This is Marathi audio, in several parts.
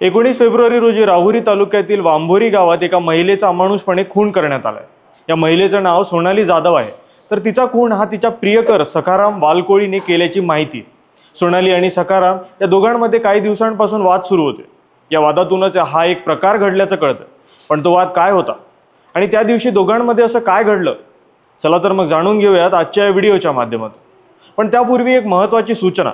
एकोणीस फेब्रुवारी रोजी राहुरी तालुक्यातील वांभोरी गावात एका महिलेचा अमानुषपणे खून करण्यात आलाय. या महिलेचं नाव सोनाली जाधव आहे. तर तिचा खून हा तिच्या प्रियकर सखाराम वालकोळीने केल्याची माहिती. सोनाली आणि सखाराम या दोघांमध्ये काही दिवसांपासून वाद सुरू होते. या वादातूनच हा एक प्रकार घडल्याचं कळतं. पण तो वाद काय होता? आणि त्या दिवशी दोघांमध्ये असं काय घडलं? चला तर मग जाणून घेऊयात आजच्या या व्हिडिओच्या माध्यमातून. पण त्यापूर्वी एक महत्त्वाची सूचना.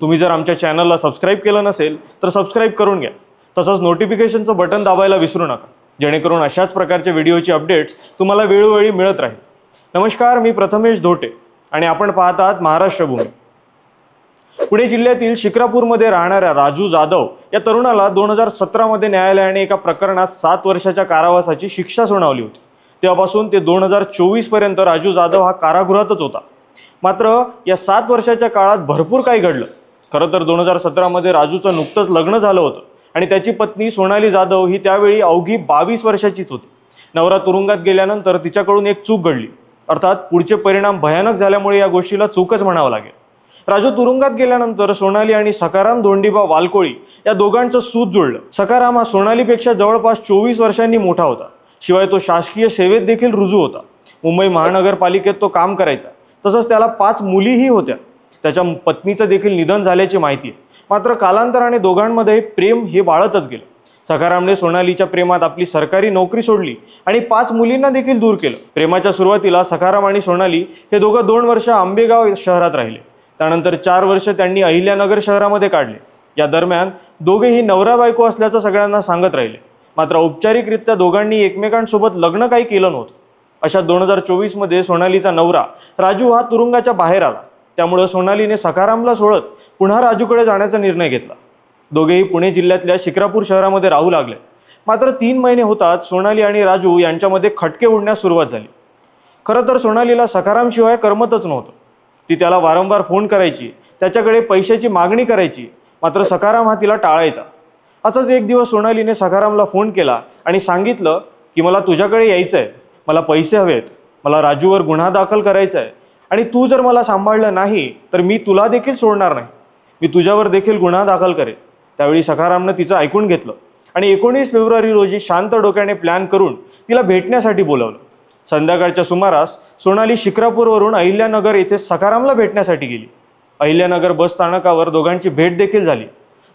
तुम्ही जर आमच्या चॅनलला सबस्क्राईब केलं नसेल तर सबस्क्राईब करून घ्या. तसंच नोटिफिकेशनचं बटन दाबायला विसरू नका. जेणेकरून अशाच प्रकारच्या व्हिडिओची अपडेट्स तुम्हाला वेळोवेळी मिळत राहील. नमस्कार मी प्रथमेश धोटे आणि आपण पाहत आहात महाराष्ट्र भूमी. पुणे जिल्ह्यातील शिक्रापूरमध्ये राहणाऱ्या राजू जाधव या तरुणाला दोन हजार सतरामध्ये न्यायालयाने एका प्रकरणात सात वर्षाच्या कारावासाची शिक्षा सुनावली होती. तेव्हापासून ते दोन हजार चोवीसपर्यंत राजू जाधव हा कारागृहातच होता. मात्र या सात वर्षाच्या काळात भरपूर काही घडलं. खरं तर दोन हजार सतरामध्ये राजूचं नुकतंच लग्न झालं होतं. आणि त्याची पत्नी सोनाली जाधव ही त्यावेळी अवघी बावीस वर्षाचीच होती. नवरा तुरुंगात गेल्यानंतर तिच्याकडून एक चूक घडली. अर्थात पुढचे परिणाम भयानक झाल्यामुळे या गोष्टीला चूकच म्हणावं लागेल. राजू तुरुंगात गेल्यानंतर सोनाली आणि सकाराम धोंडीबा वालकोळी या दोघांचं सूत जुळलं. सकाराम हा सोनालीपेक्षा जवळपास चोवीस वर्षांनी मोठा होता. शिवाय तो शासकीय सेवेत देखील रुजू होता. मुंबई महानगरपालिकेत तो काम करायचा. तसंच त्याला पाच मुलीही होत्या. त्याच्या पत्नीचं देखील निधन झाल्याची माहिती आहे. मात्र कालांतराने दोघांमध्ये प्रेम हे वाळतच गेलं. सखारामने सोनालीच्या प्रेमात आपली सरकारी नोकरी सोडली आणि पाच मुलींना देखील दूर केलं. प्रेमाच्या सुरुवातीला सखाराम आणि सोनाली हे दोघं दोन वर्ष आंबेगाव शहरात राहिले. त्यानंतर चार वर्ष त्यांनी अहिल्यानगर शहरामध्ये काढले. या दरम्यान दोघेही नवरा बायको असल्याचं सगळ्यांना सांगत राहिले. मात्र औपचारिकरित्या दोघांनी एकमेकांसोबत लग्न काही केलं नव्हतं. अशा दोन हजार चोवीसमध्ये सोनालीचा नवरा राजू हा तुरुंगाच्या बाहेर आला. त्यामुळं सोनालीने सखारामला सोडत पुन्हा राजूकडे जाण्याचा निर्णय घेतला. दोघेही पुणे जिल्ह्यातल्या शिक्रापूर शहरामध्ये राहू लागले. मात्र तीन महिने होतात सोनाली आणि राजू यांच्यामध्ये खटके उडण्यास सुरुवात झाली. खरं तर सोनालीला सकारामशिवाय करमतच नव्हतं. ती त्याला वारंवार फोन करायची त्याच्याकडे पैशाची मागणी करायची मात्र सकाराम हा तिला टाळायचा. असंच एक दिवस सोनालीने सकारामला फोन केला आणि सांगितलं की मला तुझ्याकडे यायचं आहे मला पैसे हवेत. मला राजूवर गुन्हा दाखल करायचा आहे आणि तू जर मला सांभाळलं नाही तर मी तुला देखील सोडणार नाही. मी तुझ्यावर देखील गुन्हा दाखल करेन. त्यावेळी सखारामनं तिचं ऐकून घेतलं आणि एकोणीस फेब्रुवारी रोजी शांत डोक्याने प्लॅन करून तिला भेटण्यासाठी बोलावलं. संध्याकाळच्या सुमारास सोनाली शिक्रापूरवरून अहिल्यानगर येथे सखारामला भेटण्यासाठी गेली. अहिल्यानगर बस स्थानकावर दोघांची भेट देखील झाली.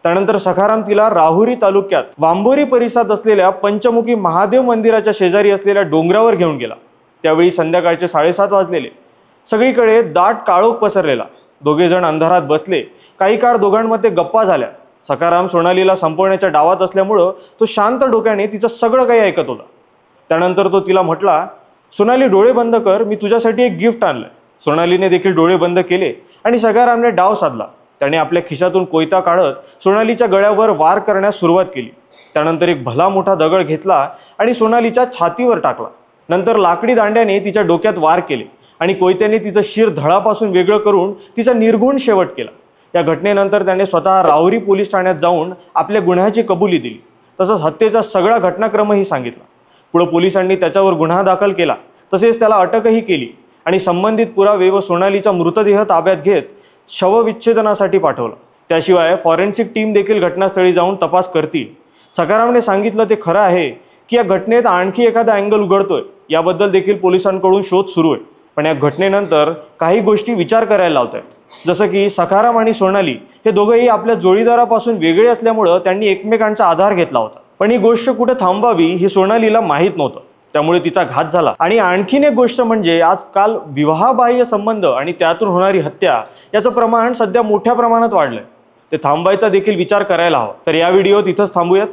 त्यानंतर सखाराम तिला राहुरी तालुक्यात वांबोरी परिसरात असलेल्या पंचमुखी महादेव मंदिराच्या शेजारी असलेल्या डोंगरावर घेऊन गेला. त्यावेळी संध्याकाळचे साडेसात वाजलेले. सगळीकडे दाट काळोख पसरलेला. दोघे जण अंधारात बसले. काही काळ दोघांमध्ये गप्पा झाल्या. सकाराम सोनालीला संपवण्याच्या डावात असल्यामुळं तो शांत डोक्याने तिचं सगळं काही ऐकत होता. त्यानंतर तो तिला म्हटला सोनाली डोळे बंद कर. मी तुझ्यासाठी एक गिफ्ट आणलं सोनालीने देखील डोळे बंद केले आणि सकारामने डाव साधला. त्याने आपल्या खिशातून कोयता काढत सोनालीच्या गळ्यावर वार करण्यास सुरुवात केली. त्यानंतर एक भला मोठा दगड घेतला आणि सोनालीच्या छातीवर टाकला. नंतर लाकडी दांड्याने तिच्या डोक्यात वार केले. आणि कोयत्याने तिचं शिर धडापासून वेगळं करून तिचा निर्गुण शेवट केला. या घटनेनंतर त्याने स्वतः राहुरी पोलीस ठाण्यात जाऊन आपल्या गुन्ह्याची कबुली दिली. तसंच हत्येचा सगळा घटनाक्रमही सांगितला. पुढं पोलिसांनी त्याच्यावर गुन्हा दाखल केला. तसेच त्याला अटकही केली आणि संबंधित पुरावे व सोनालीचा मृतदेह ताब्यात घेत शवविच्छेदनासाठी पाठवला. त्याशिवाय फॉरेन्सिक टीम देखील घटनास्थळी जाऊन तपास करतील. सकारामने सांगितलं ते खरं आहे की या घटनेत आणखी एखादा अँगल उघडतोय. याबद्दल देखील पोलिसांकडून शोध सुरू आहे. पण या घटनेनंतर काही गोष्टी विचार करायला लावत आहेत जसं की सखाराम आणि सोनाली हे दोघंही आपल्या जोडीदारापासून वेगळे असल्यामुळं त्यांनी एकमेकांचा आधार घेतला होता. पण ही गोष्ट कुठे थांबावी ही सोनालीला माहीत नव्हतं. त्यामुळे तिचा घात झाला. आणि आणखीन एक गोष्ट म्हणजे आजकाल विवाहबाह्य संबंध आणि त्यातून होणारी हत्या याचं प्रमाण सध्या मोठ्या प्रमाणात वाढलंय. ते थांबायचा देखील विचार करायला हवा. तर या व्हिडिओत इथंच थांबूयात.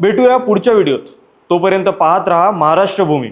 भेटूया पुढच्या व्हिडिओत. तोपर्यंत पाहत रहा महाराष्ट्र भूमी